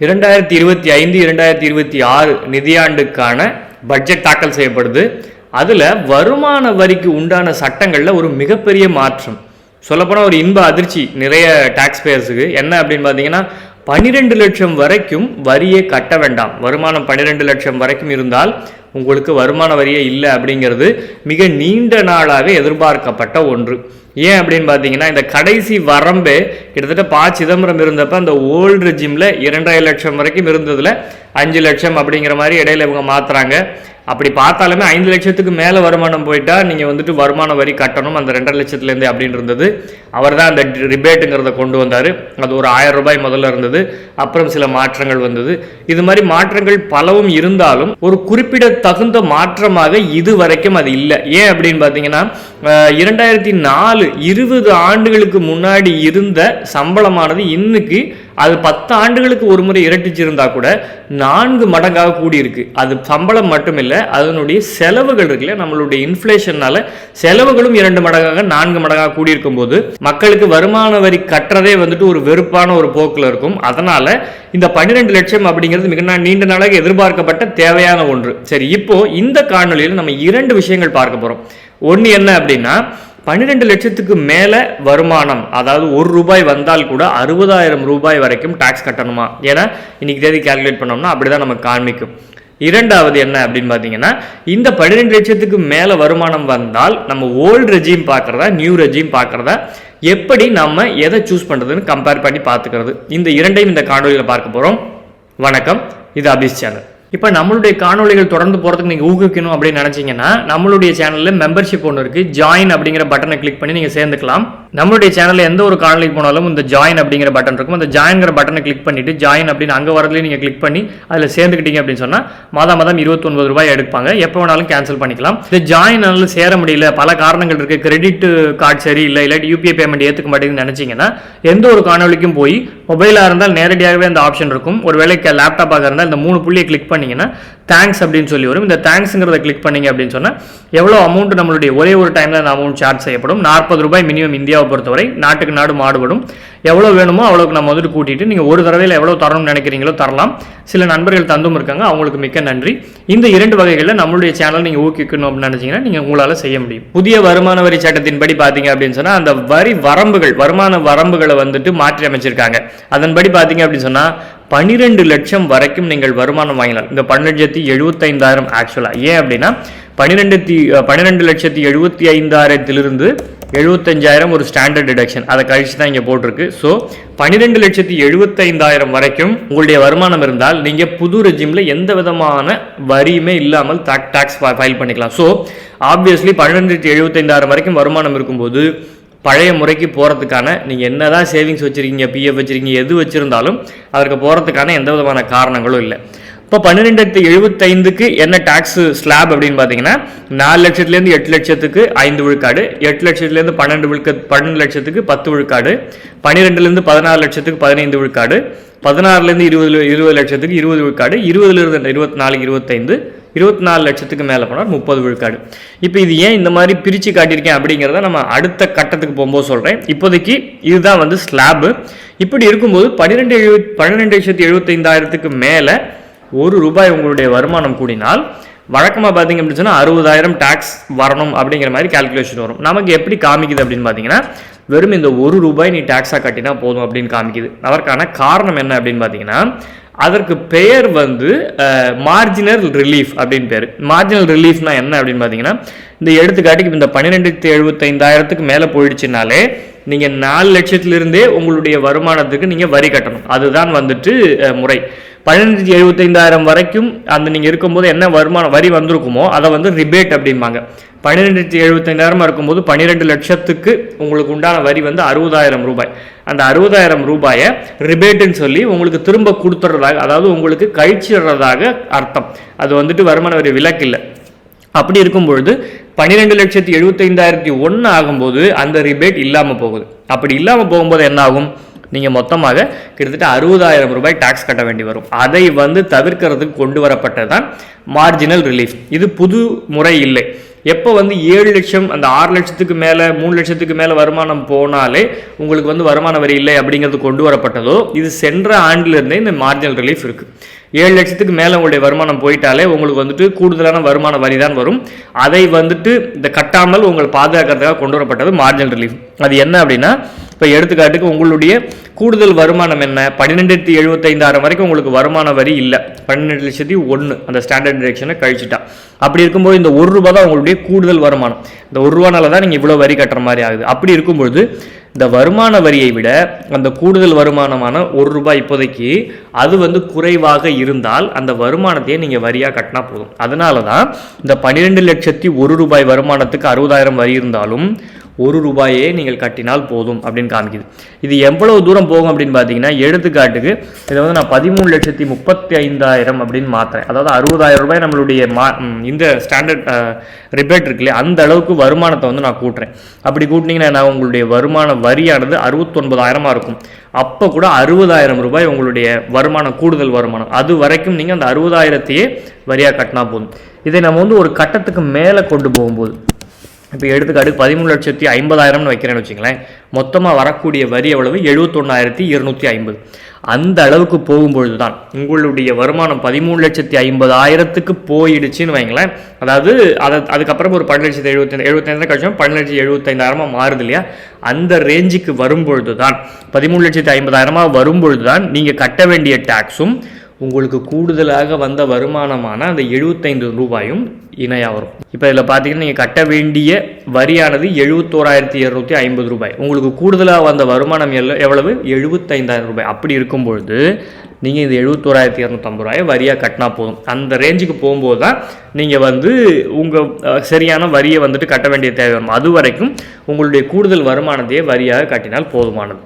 இரண்டாயிரத்தி இருபத்தி ஐந்து இரண்டாயிரத்தி இருபத்தி ஆறு நிதியாண்டுக்கான பட்ஜெட் தாக்கல் செய்யப்படுது. அதில் வருமான வரிக்கு உண்டான சட்டங்களில் ஒரு மிகப்பெரிய மாற்றம். சொல்லப்போனால் ஒரு இன்ப அதிர்ச்சி நிறைய டேக்ஸ் பேயர்ஸுக்கு என்ன அப்படின்னு பார்த்தீங்கன்னா பன்னிரெண்டு லட்சம் வரைக்கும் வரியே கட்ட வேண்டாம். வருமானம் பன்னிரெண்டு லட்சம் வரைக்கும் இருந்தால் உங்களுக்கு வருமான வரியே இல்லை அப்படிங்கிறது மிக நீண்ட நாளாக எதிர்பார்க்கப்பட்ட ஒன்று. ஏன் அப்படின்னு பார்த்தீங்கன்னா இந்த கடைசி வரம்பு கிட்டத்தட்ட ப சிதம்பரம் இருந்தப்ப அந்த ஓல்டு ஜிம்மில் இரண்டாயிரம் லட்சம் வரைக்கும் இருந்ததில் அஞ்சு லட்சம் அப்படிங்கிற மாதிரி இடையில இவங்க மாற்றுறாங்க அப்படி பார்த்தாலுமே ஐந்து லட்சத்துக்கு மேலே வருமானம் போயிட்டா நீங்கள் வந்துட்டு வருமான வரி கட்டணும். அந்த ரெண்டரை லட்சத்துலேருந்து அப்படின்னு இருந்தது. அவர் தான் அந்த ரிபேட்டுங்கிறத கொண்டு வந்தார். அது ஒரு ஆயிரம் ரூபாய் முதல்ல இருந்தது. அப்புறம் சில மாற்றங்கள் வந்தது. இது மாதிரி மாற்றங்கள் பலவும் இருந்தாலும் ஒரு குறிப்பிட தகுந்த மாற்றமாக இது வரைக்கும் அது இல்லை. ஏன் அப்படின்னு பார்த்தீங்கன்னா இரண்டாயிரத்தி நாலு இருபது ஆண்டுகளுக்கு முன்னாடி இருந்த சம்பளமானது இன்னைக்கு அது பத்து ஆண்டுகளுக்கு ஒரு முறை இரட்டிச்சிருந்தா கூட நான்கு மடங்காக கூடியிருக்கு. அது சம்பளம் மட்டும் இல்லை அதனுடைய செலவுகள் இருக்குல்ல நம்மளுடைய இன்ஃப்ளேஷனால செலவுகளும் இரண்டு மடங்காக நான்கு மடங்காக கூடியிருக்கும் போது மக்களுக்கு வருமான வரி கட்டுறதே வந்துட்டு ஒரு வெறுப்பான ஒரு போக்கில் இருக்கும். அதனால இந்த பன்னிரெண்டு லட்சம் அப்படிங்கிறது மிக நீண்ட நாளாக எதிர்பார்க்கப்பட்ட தேவையான ஒன்று. சரி இப்போ இந்த காணொலியில் நம்ம இரண்டு விஷயங்கள் பார்க்க போறோம். ஒன்று என்ன அப்படின்னா பன்னிரெண்டு லட்சத்துக்கு மேலே வருமானம் அதாவது ஒரு ரூபாய் வந்தால் கூட அறுபதாயிரம் ரூபாய் வரைக்கும் டாக்ஸ் கட்டணுமா? ஏன்னா இன்னைக்கு தேதி கால்குலேட் பண்ணோம்னா அப்படிதான் நமக்கு காண்பிக்கும். இரண்டாவது என்ன அப்படின்னு பார்த்தீங்கன்னா இந்த பன்னிரெண்டு லட்சத்துக்கு மேலே வருமானம் வந்தால் நம்ம ஓல்டு ரெஜிம் பார்க்குறதா நியூ ரெஜிம் பார்க்குறதா எப்படி நம்ம எதை சூஸ் பண்ணுறதுன்னு கம்பேர் பண்ணி பார்த்துக்கிறது. இந்த இரண்டையும் இந்த காணொலியில் பார்க்க போகிறோம் வணக்கம் இது அபிஷ் சேனல் இப்போ நம்மளுடைய காணொளிகள் தொடர்ந்து போகிறதுக்கு நீங்கள் ஊக்குவிக்கணும் அப்படின்னு நினச்சிங்கன்னா நம்மளுடைய சேனலில் மெம்பர்ஷிப் ஒன்று இருக்குது ஜாயின் அப்படிங்கிற பட்டனை கிளிக் பண்ணி நீங்கள் சேர்ந்துக்கலாம். நம்மளுடைய சேனலில் எந்த ஒரு காணொலிக்கு போனாலும் இந்த ஜாயின் அப்படிங்கிற பட்டன் இருக்கும். அந்த ஜாயின்ங்கிற பட்டனை கிளிக் பண்ணிவிட்டு ஜாயின் அப்படின்னு அங்கே வரதுலேயே நீங்கள் கிளிக் பண்ணி அதில் சேர்ந்துக்கிட்டீங்க அப்படின்னு சொன்னால் மாதம் மாதம் இருபத்தொன்பது ரூபாய் எடுப்பாங்க. எப்போ வேணாலும் கேன்சல் பண்ணிக்கலாம். இந்த ஜாயின் சேர முடியல பல காரணங்கள் இருக்குது கிரெடிட் கார்டு சரி இல்லை இல்லாட்டி யூபிஐ பேமெண்ட் ஏற்றுக்க மாட்டேங்குதுன்னு நினச்சிங்கன்னா எந்த ஒரு காணொலிக்கும் போய் மொபைலாக இருந்தால் நேரடியாகவே அந்த ஆப்ஷன் இருக்கும். ஒரு வேலைக்கு லேப்டாப்பாக இருந்தால் இந்த மூணு புள்ளியை கிளிக் பண்ணீங்கன்னா தேங்க்ஸ் அப்படின்னு சொல்லி வரும். இந்த தேங்க்ஸுங்கிறத கிளிக் பண்ணீங்க அப்படின்னு சொன்னால் எவ்வளோ அமௌண்ட் நம்மளுடைய ஒரே ஒரு டைமில் அந்த அமௌண்ட் சார்ஜ் செய்யப்படும். நாற்பது ரூபாய் மினிமம் இந்தியாவை பொறுத்தவரை நாட்டுக்கு நாடு மாடுபடும் எவ்வளோ வேணுமோ அவ்வளோக்கு நம்ம வந்துட்டு கூட்டிட்டு நீங்கள் ஒரு தடவையில் எவ்வளோ தரணும்னு நினைக்கிறீங்களோ தரலாம். சில நண்பர்கள் தந்தும் இருக்காங்க அவங்களுக்கு மிக்க நன்றி. இந்த இரண்டு வகைகளில் நம்மளுடைய சேனல் நீங்கள் ஊக்கிக்கணும் அப்படின்னு நினச்சிங்கன்னா நீங்கள் உங்களால் செய்ய முடியும். புதிய வருமான வரி சட்டத்தின்படி பார்த்தீங்க அப்படின்னு சொன்னால் அந்த வரி வரம்புகள் வருமான வரம்புகளை வந்துட்டு மாற்றி அமைச்சிருக்காங்க. அதன்படி பார்த்தீங்க அப்படின்னு சொன்னால் பன்னிரெண்டு லட்சம் வரைக்கும் நீங்கள் வருமானம் வாங்கினால் இந்த பன்னெண்டு லட்சத்தி எழுபத்தைந்தாயிரம் ஆக்சுவலாக ஏன் அப்படின்னா பன்னிரெண்டு பன்னிரெண்டு லட்சத்தி எழுபத்தி ஐந்தாயிரத்திலிருந்து எழுபத்தஞ்சாயிரம் ஒரு ஸ்டாண்டர்ட் டிடக்ஷன் அதை கழிச்சு தான் இங்கே போட்டிருக்கு. ஸோ பன்னிரெண்டு லட்சத்தி எழுபத்தைந்தாயிரம் வரைக்கும் உங்களுடைய வருமானம் இருந்தால் நீங்கள் புது ரெஜிமில் எந்த விதமான வரியுமே இல்லாமல் டாக்ஸ் ஃபைல் பண்ணிக்கலாம். ஸோ ஆப்வியஸ்லி பன்னிரெண்டு லட்சத்தி எழுபத்தைந்தாயிரம் வரைக்கும் வருமானம் இருக்கும்போது பழைய முறைக்கு போகிறதுக்கான நீங்கள் என்னதான் சேவிங்ஸ் வச்சுருக்கீங்க பிஎஃப் வச்சுருக்கீங்க எது வச்சுருந்தாலும் அதற்கு போகிறதுக்கான எந்த விதமான காரணங்களும் இல்லை. இப்போ பன்னிரெண்டாயிரத்தி எழுபத்தைந்துக்கு என்ன டேக்ஸ் ஸ்லாப் அப்படின்னு பார்த்தீங்கன்னா நாலு லட்சத்துலேருந்து எட்டு லட்சத்துக்கு ஐந்து விழுக்காடு எட்டு லட்சத்துலேருந்து பன்னெண்டு விழுக்க பன்னெண்டு லட்சத்துக்கு பத்து விழுக்காடு பன்னிரெண்டுலேருந்து பதினாறு லட்சத்துக்கு பதினைந்து விழுக்காடு பதினாறுலேருந்து இருபது இருபது லட்சத்துக்கு இருபது விழுக்காடு இருபதுலேருந்து இருபத்தி நாலு இருபத்தைந்து இருபத்தி நாலு லட்சத்துக்கு மேலே போனால் முப்பது விழுக்காடு. இப்போ இது ஏன் இந்த மாதிரி பிரித்து காட்டியிருக்கேன் அப்படிங்கிறத நம்ம அடுத்த கட்டத்துக்கு போகும்போது சொல்கிறேன் இப்போதைக்கு இதுதான் வந்து ஸ்லாபு இப்படி இருக்கும்போது பன்னிரெண்டு எழு பன்னிரெண்டு லட்சத்தி எழுபத்தைந்தாயிரத்துக்கு மேலே ஒரு ரூபாய் உங்களுடைய வருமானம் கூடினால் வழக்கமாக பார்த்தீங்க அப்படின்னு சொன்னால் அறுபதாயிரம் டேக்ஸ் வரணும் அப்படிங்கிற மாதிரி கால்குலேஷன் வரும். நமக்கு எப்படி காமிக்குது அப்படின்னு பார்த்தீங்கன்னா வெறும் இந்த ஒரு ரூபாய் நீ டாக்ஸாக கட்டினா போதும் அப்படின்னு காமிக்குது. அதற்கான காரணம் என்ன அப்படின்னு பார்த்தீங்கன்னா அதற்கு பெயர் வந்து மார்ஜினல் ரிலீஃப் அப்படின்னு பேர். மார்ஜினல் ரிலீஃப்னா என்ன அப்படின்னு பார்த்தீங்கன்னா இந்த எடுத்துக்காட்டுக்கு இந்த பன்னிரெண்டு எழுபத்தைந்தாயிரத்துக்கு மேலே போயிடுச்சுனாலே நீங்கள் நாலு லட்சத்திலிருந்தே உங்களுடைய வருமானத்துக்கு நீங்கள் வரி கட்டணும். அதுதான் வந்துட்டு முறை. பன்னெண்டு எழுபத்தைந்தாயிரம் வரைக்கும் அந்த நீங்கள் இருக்கும்போது என்ன வருமானம் வரி வந்திருக்குமோ அதை வந்து ரிபேட் அப்படிம்பாங்க. பன்னிரெண்டு எழுபத்தைந்தாயிரமா இருக்கும்போது பன்னிரெண்டு லட்சத்துக்கு உங்களுக்கு உண்டான வரி வந்து அறுபதாயிரம் ரூபாய். அந்த அறுபதாயிரம் ரூபாயை ரிபேட்டுன்னு சொல்லி உங்களுக்கு திரும்ப கொடுத்துட்றதாக அதாவது உங்களுக்கு கழிச்சிடுறதாக அர்த்தம். அது வந்துட்டு வருமான வரி விலக்கு இல்லை. அப்படி இருக்கும் பொழுது பன்னிரெண்டு லட்சத்தி எழுபத்தைந்தாயிரத்தி ஒன்று ஆகும்போது அந்த ரிபேட் இல்லாமல் போகுது. அப்படி இல்லாமல் போகும்போது என்ன ஆகும் நீங்கள் மொத்தமாக கிட்டத்தட்ட அறுபதாயிரம் ரூபாய் டாக்ஸ் கட்ட வேண்டி வரும். அதை வந்து தவிர்க்கிறதுக்கு கொண்டு வரப்பட்டதான் மார்ஜினல் ரிலீஃப் இது புது முறை இல்லை. எப்போ வந்து ஏழு லட்சம் அந்த ஆறு லட்சத்துக்கு மேலே மூணு லட்சத்துக்கு மேலே வருமானம் போனாலே உங்களுக்கு வந்து வருமான வரி இல்லை அப்படிங்கிறது கொண்டு வரப்பட்டதோ இது சென்ற ஆண்டிலிருந்தே இந்த மார்ஜினல் ரிலீஃப் இருக்குது ஏழு லட்சத்துக்கு மேலே உங்களுடைய வருமானம் போயிட்டாலே உங்களுக்கு வந்துட்டு கூடுதலான வருமான வரி தான் வரும். அதை வந்துட்டு இந்த கட்டாமல் உங்களை பாதுகாக்கிறதுக்காக கொண்டு வரப்பட்டது மார்ஜினல் ரிலீஃப் அது என்ன அப்படின்னா இப்போ எடுத்துக்காட்டுக்கு உங்களுடைய கூடுதல் வருமானம் என்ன? பன்னிரெண்டாயிரத்தி எழுபத்தைந்தாயிரம் வரைக்கும் உங்களுக்கு வருமான வரி இல்லை. பன்னெண்டு லட்சத்தி ஒன்று அந்த ஸ்டாண்டர்ட் டிரெக்ஷனை கழிச்சிட்டா. அப்படி இருக்கும்போது இந்த ஒரு ரூபா தான் உங்களுடைய கூடுதல் வருமானம். இந்த ஒரு ரூபானால தான் நீங்கள் இவ்வளோ வரி கட்டுற மாதிரி ஆகுது. அப்படி இருக்கும்பொழுது இந்த வருமான வரியை விட அந்த கூடுதல் வருமானமான ஒரு ரூபாய் இப்போதைக்கு அது வந்து குறைவாக இருந்தால் அந்த வருமானத்தையே நீங்கள் வரியாக கட்டினா போதும். அதனால தான் இந்த பன்னிரெண்டு லட்சத்தி ஒரு ரூபாய் வருமானத்துக்கு அறுபதாயிரம் வரி இருந்தாலும் ஒரு ரூபாயே நீங்கள் கட்டினால் போதும் அப்படின்னு காமிக்குது. இது எவ்வளவு தூரம் போகும் அப்படின்னு பார்த்தீங்கன்னா எடுத்துக்காட்டுக்கு இதை வந்து நான் பதிமூணு லட்சத்தி முப்பத்தி ஐந்தாயிரம் அப்படின்னு மாற்றுறேன் அதாவது அறுபதாயிரம் ரூபாய் நம்மளுடைய மா இந்த ஸ்டாண்டர்ட் ரிபேட் இருக்குல்லையே அந்த அளவுக்கு வருமானத்தை வந்து நான் கூட்டுறேன். அப்படி கூட்டினீங்கன்னா நான் உங்களுடைய வருமான வரியானது அறுபத்தொன்பதாயிரமாக இருக்கும். அப்போ கூட அறுபதாயிரம் ரூபாய் உங்களுடைய வருமானம் கூடுதல் வருமானம். அது வரைக்கும் நீங்கள் அந்த அறுபதாயிரத்தையே வரியாக கட்டினா போதும். இதை நம்ம வந்து ஒரு கட்டத்துக்கு மேலே கொண்டு போகும்போது இப்போ எடுத்துக்காட்டு பதிமூணு லட்சத்தி ஐம்பதாயிரம்னு வைக்கிறேன்னு வச்சுங்களேன் மொத்தமாக வரக்கூடிய வரி எவ்வளவு? எழுபத்தொன்னாயிரத்தி இருநூற்றி ஐம்பது. அந்த அளவுக்கு போகும்பொழுது தான் உங்களுடைய வருமானம் பதிமூணு லட்சத்தி ஐம்பதாயிரத்துக்கு போயிடுச்சுன்னு வைங்களேன். அதாவது அதை அதுக்கப்புறம் ஒரு பன்னெண்டு லட்சத்தி எழுபத்தி எழுபத்தைந்தாயிரம் கழிச்சோம் பன்னெண்டு லட்சத்தி எழுபத்தைந்தாயிரமா மாறுது இல்லையா? அந்த ரேஞ்சுக்கு வரும்பொழுது தான் பதிமூணு லட்சத்தி ஐம்பதாயிரமாக வரும்பொழுது தான் நீங்கள் கட்ட வேண்டிய டேக்ஸும் உங்களுக்கு கூடுதலாக வந்த வருமானமான அந்த எழுபத்தைந்து ரூபாயும் இணையாக வரும். இப்போ இதில் பார்த்தீங்கன்னா நீங்கள் கட்ட வேண்டிய வரியானது எழுபத்தோராயிரத்தி இரநூத்தி ஐம்பது ரூபாய். உங்களுக்கு கூடுதலாக வந்த வருமானம் எல்ல எவ்வளவு? எழுபத்தைந்தாயிரம் ரூபாய். அப்படி இருக்கும் பொழுது நீங்கள் இந்த எழுபத்தோராயிரத்தி இரநூத்தம்பது ரூபாயை வரியாக கட்டினா போதும். அந்த ரேஞ்சுக்கு போகும்போது தான் நீங்கள் வந்து உங்கள் சரியான வரியை வந்துட்டு கட்ட வேண்டிய தேவை வரும். அது வரைக்கும் உங்களுடைய கூடுதல் வருமானத்தையே வரியாக கட்டினால் போதுமானது.